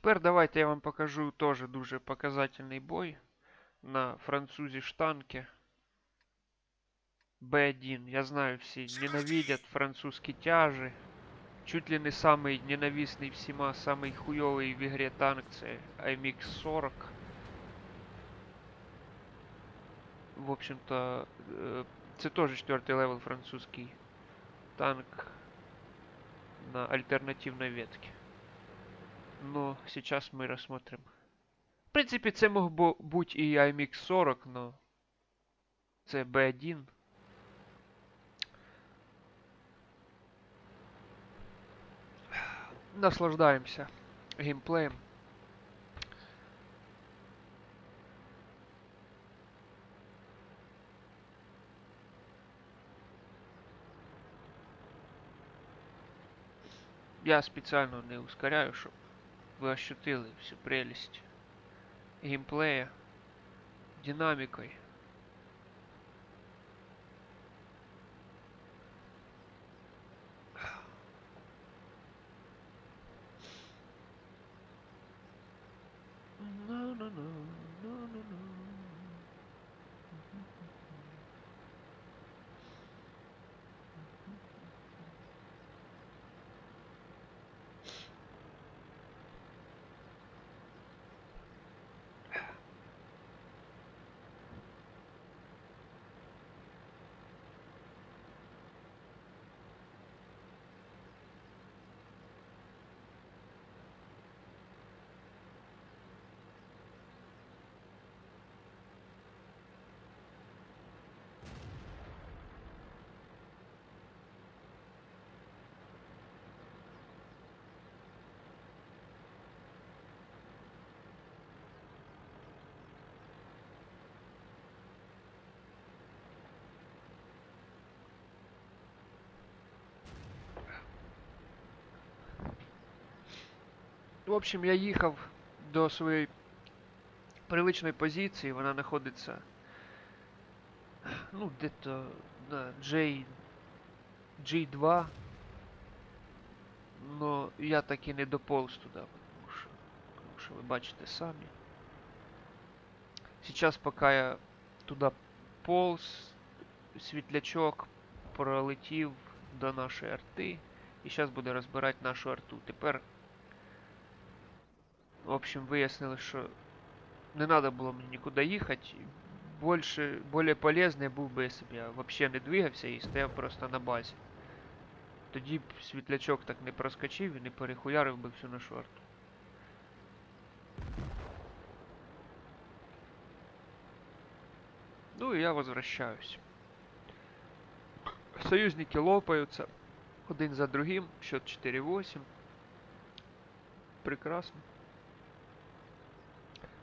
Тепер давайте я вам покажу теж дуже показательний бой на французі штанки. Б1. Я знаю, всі ненавидять французькі тяжі. Чуть ли не самий ненависний всіма, самий хуйовий в ігрі танк це AMX 40. В общем-то, е, це теж четвертий левел французький танк на альтернативной ветке. Но сейчас мы рассмотрим. В принципе, це мог би бути і IMX 40, но це B1. Наслаждаемся геймплеем. Я спеціально не ускоряю, щоб ви ощутили всю прелість геймплея, динамікою. В общем, я їхав до своєї привичної позиції, вона знаходиться ну, де-то на J... G2. Но я так і не дополз туди, тому що, тому що ви бачите самі. Сейчас, поки я туди полз, світлячок пролетів до нашої арти. І зараз буде розбирати нашу арту. Тепер в общем, выяснилось, что не надо было мне никуда ехать. Больше, более полезный был бы, если бы я вообще не двигався і стояв просто на базі. Тоді б світлячок так не проскочив і не перехуярив би всю нашу арту. Ну и я возвращаюсь. Союзники лопаются один за другим. Счет 4-8. Прекрасно.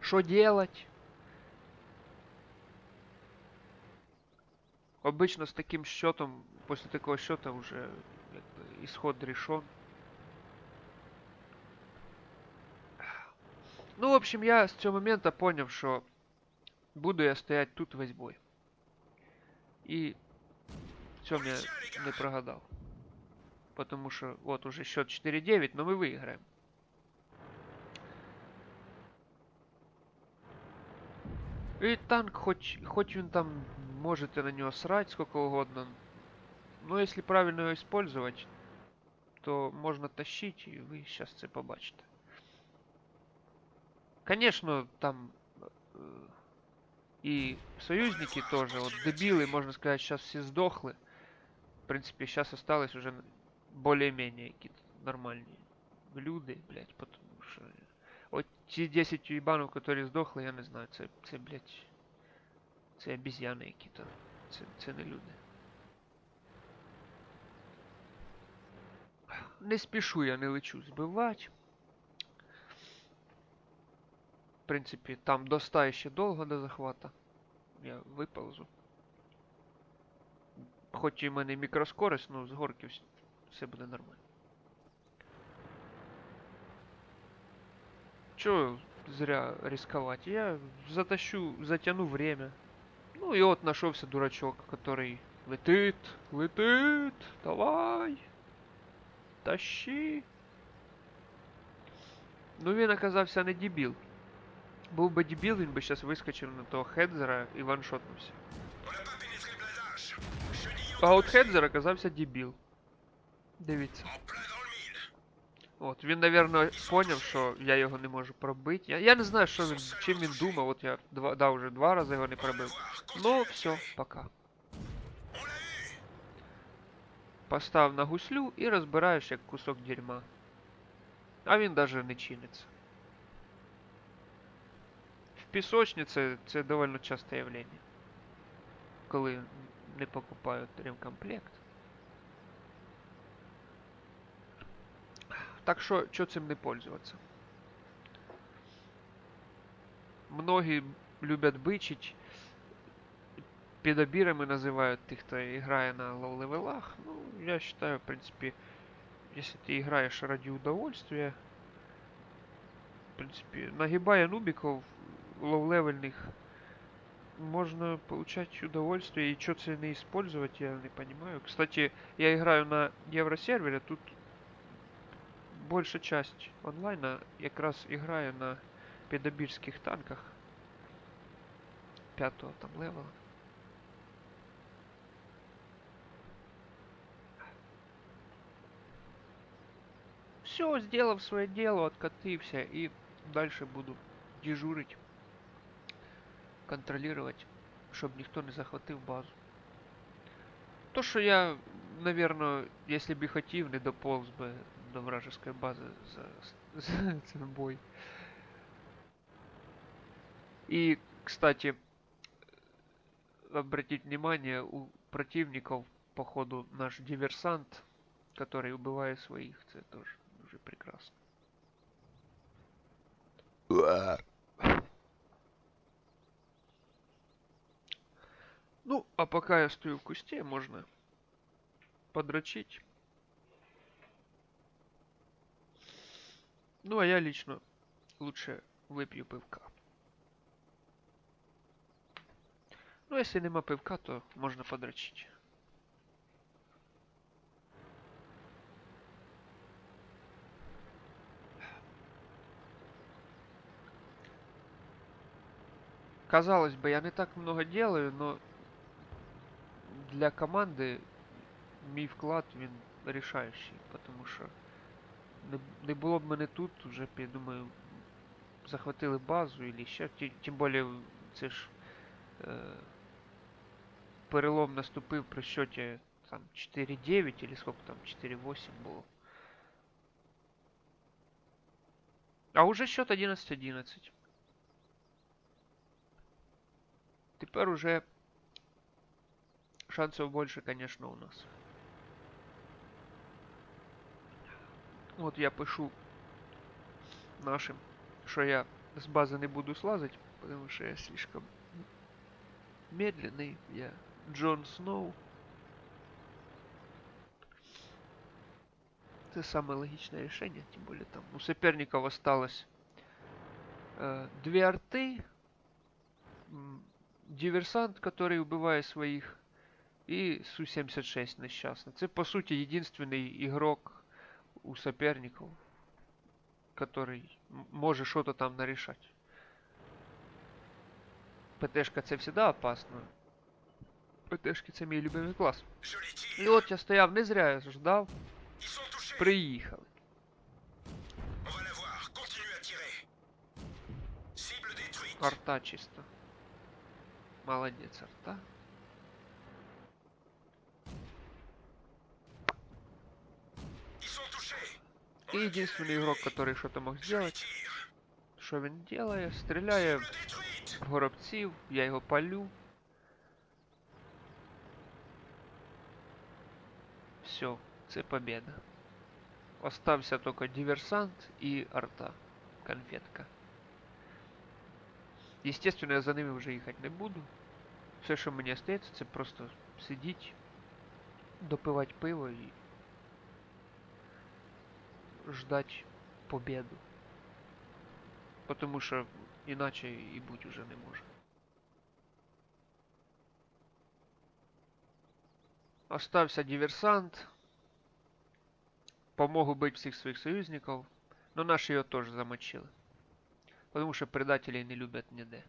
Что делать? Обычно с таким счетом, после такого счета уже исход решен. Ну, в общем, я с того момента понял, что буду я стоять тут весь бой. И все мне не прогадал. Потому что вот уже счет 4-9, но мы выиграем. І танк, хоч, хоч він там можете на нього срать сколько угодно, но если правильно его использовать, то можно тащить, и вы сейчас це побачите. Конечно, там э, и союзники тоже, вот дебилы, можно сказать, сейчас все сдохли. В принципе, сейчас осталось уже более-менее какие-то нормальные люди, блядь, потому что От ті 10 уїбанів, які здохли, я не знаю. Це, це блядь, Це обіз'яни які-то. Це, це не люди. Не спішу, я не лечу збивати. В принципі, там до 100 ще довго до захвата. Я виползу. Хоч і в мене мікроскорость, ну з горки все буде нормально. Чё зря рисковать? Я затащу, затяну время. Ну и вот нашелся дурачок, который летит, летит, давай, тащи. Ну він оказався не дебіл. Був би дебіл, він би зараз вискочив на того Хедзера і ваншотнувся. А от Хедзер оказався дебіл. Дивіться. От, він, напевно, поняв, що я його не можу пробити. Я, я не знаю, що він, чим він думав, от я два, да, вже два рази його не пробив. Ну, все, пока. Постав на гуслю і розбираєш як кусок дерьма. А він даже не чиниться. В пісочниці це доволі часте явлення. Коли не покупають ремкомплект. Так що, що цим не пользуватися? Многі люблять бичить. Педобірами називають тих, хто грає на лоу-левелах. Ну, я вважаю, в принципі, если ты играешь ради удовольствия, в принципе, нагибая нубиков лоу-левельных, можно получать удовольствие, и что це не использовать, я не понимаю. Кстати, я играю на евросервере, тут большая часть онлайна якраз играю на педобирских танках пятого там левела. Все, сделав свое дело, откатывся и дальше буду дежурить, контролировать, чтобы никто не захватив базу. То, що я, наверное, если бы хотів, не дополз би до вражеской базы за, за цей бой. И, кстати, обратить внимание, у противников, походу, наш диверсант, который убивает своих, это тоже уже прекрасно. Ну, а пока я стою в кусте, можно подрочить. Ну, а я лично лучше выпью пивка. Ну, если нема пивка, то можно подрочить. Казалось бы, я не так много делаю, но для команди мій вклад він рішаючий, тому що не, не було б мене тут, вже б, я думаю, захватили базу или ще. Ті- Тим більше це ж е, перелом наступив при счеті там 4-9 или сколько там 4-8 було. А уже счет 11-11. Тепер уже шансов больше, конечно, у нас. Вот я пишу нашим, что я с базы не буду слазать, потому что я слишком медленный. Я Джон Сноу. Это самое логичное решение, тем более там у соперников осталось э, две арты, диверсант, который убивает своих, и Су-76 несчастный. Це, по сути, единственный игрок у соперников, который м- може что-то там нарешать. ПТшка це всегда опасно. ПТшки це мій любимий клас. І от я стояв не зря, я ждав. Приїхали. Арта чисто. Молодец, арта. И единственный игрок, который что-то мог сделать. Що він делає? Стріляє в горобців, я його палю. Все, це победа. Остався тільки диверсант і арта. Конфетка. Естественно, я за ними вже їхати не буду. Все, що мені остається, це просто сидіти, допивати пиво і ждать победу. Потому що іначе і бути уже не може. Остався диверсант. Помог убить всіх своїх союзників. Но наши ее тоже замочили. Потому что предателей не любят ніде.